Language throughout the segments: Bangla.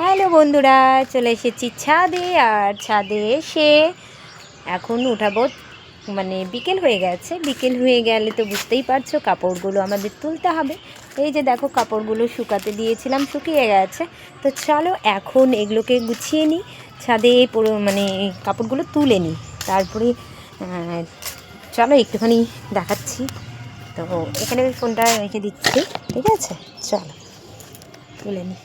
হ্যালো বন্ধুরা, চলে এসেছি ছাদে, আর ছাদে এসে এখন উঠাবো মানে বিকেল হয়ে গেছে। বিকেল হয়ে গেলে তো বুঝতেই পারছ, কাপড়গুলো আমাদের তুলতে হবে। এই যে দেখো, কাপড়গুলো শুকাতে দিয়েছিলাম, শুকিয়ে গেছে। তো চলো এখন এগুলোকে গুছিয়ে নিই। ছাদে পুরো মানে কাপড়গুলো তুলে নিই। তারপরে চলো একটুখানি দেখাচ্ছি। তো এখানে ফোনটা রেখে দিচ্ছি, ঠিক আছে? চলো, তুলে নিই।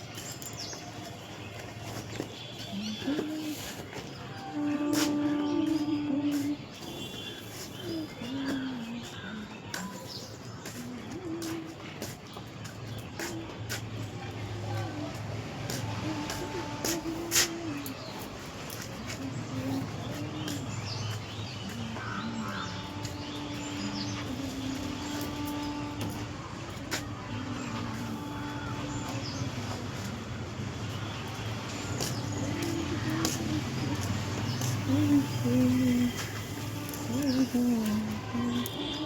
Thank you.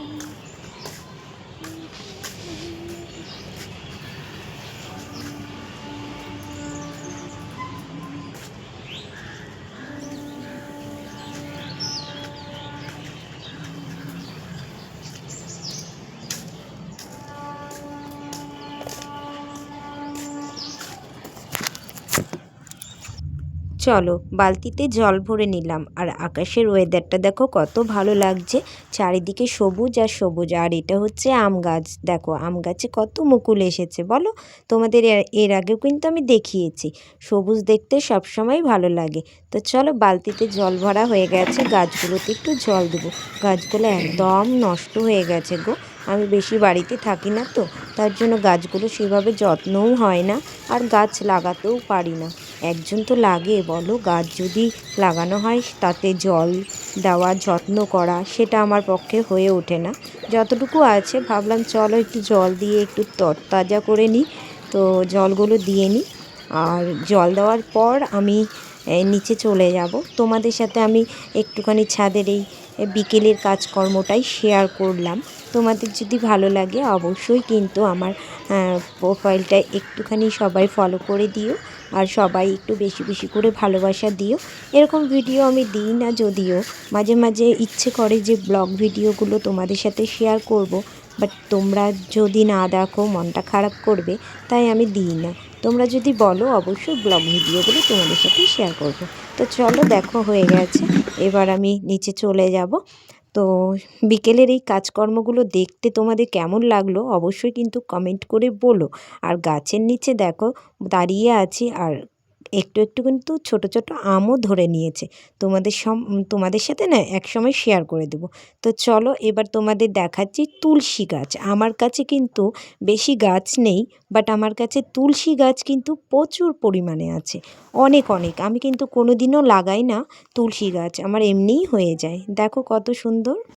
চলো, বালতিতে জল ভরে নিলাম। আর আকাশের ওয়েদারটা দেখো, কত ভালো লাগছে। চারিদিকে সবুজ আর সবুজ, আর এটা হচ্ছে আম গাছ। দেখো, আম গাছে কত মুকুল এসেছে, বলো? তোমাদের এর- আগেও কিন্তু আমি দেখিয়েছি। সবুজ দেখতে সবসময় ভালো লাগে। তো চলো, বালতিতে জল ভরা হয়ে গেছে, গাছগুলোতে একটু জল দেবো। গাছগুলো একদম নষ্ট হয়ে গেছে গো। আমি বেশি বাড়িতে থাকি না তো, তার জন্য গাছগুলো সেভাবে যত্নও হয় না, আর গাছ লাগাতেও পারি না। একজন তো লাগে, বলো। গাছ যদি লাগানো হয়, তাতে জল দেওয়া, যত্ন করা, সেটা আমার পক্ষে হয়ে ওঠে না। যতটুকু আছে, ভাবলাম চলো একটু জল দিয়ে একটু তরতাজা করে নিই। তো জলগুলো দিয়ে নিই। আর জল দেওয়ার পর আমি নিচে চলে যাব। তোমাদের সাথে আমি একটুখানি ছাদের এই বিকেলের কাজকর্মটাই শেয়ার করলাম। তোমাদের যদি ভালো লাগে অবশ্যই কিন্তু আমার প্রোফাইলটা একটুখানি সবাই ফলো করে দিও আর সবাই একটু বেশি বেশি করে ভালোবাসা দিও। এরকম ভিডিও আমি দিই না যদিও। মাঝে মাঝে ইচ্ছে করে যে ব্লগ ভিডিওগুলো তোমাদের সাথে শেয়ার করব বাট তোমরা যদি না দেখো, মনটা খারাপ করবে, তাই আমি দিই না। তোমরা যদি বলো, অবশ্যই ব্লগ ভিডিওগুলো তোমাদের সাথে শেয়ার করব। তো চলো, দেখো হয়ে গেছে। এবার আমি নিচে চলে যাব। তো বিকেলের এই কাজকর্মগুলো দেখতে তোমাদের কেমন লাগল অবশ্যই কিন্তু কমেন্ট করে বলো। আর গাছের নিচে দেখো, দাঁড়িয়ে আছি আর একটু একটু কিন্তু ছোট ছোট আমও ধরে নিয়েছে। তোমাদের সম, তোমাদের সাথে না একসময় শেয়ার করে দেবো। তো চলো এবার তোমাদের দেখাচ্ছি তুলসী গাছ। আমার কাছে কিন্তু বেশি গাছ নেই বাট আমার কাছে তুলসী গাছ কিন্তু প্রচুর পরিমাণে আছে। অনেক অনেক। আমি কিন্তু কোনো দিনও লাগাই না তুলসী গাছ। আমার এমনিই হয়ে যায়। দেখো কত সুন্দর।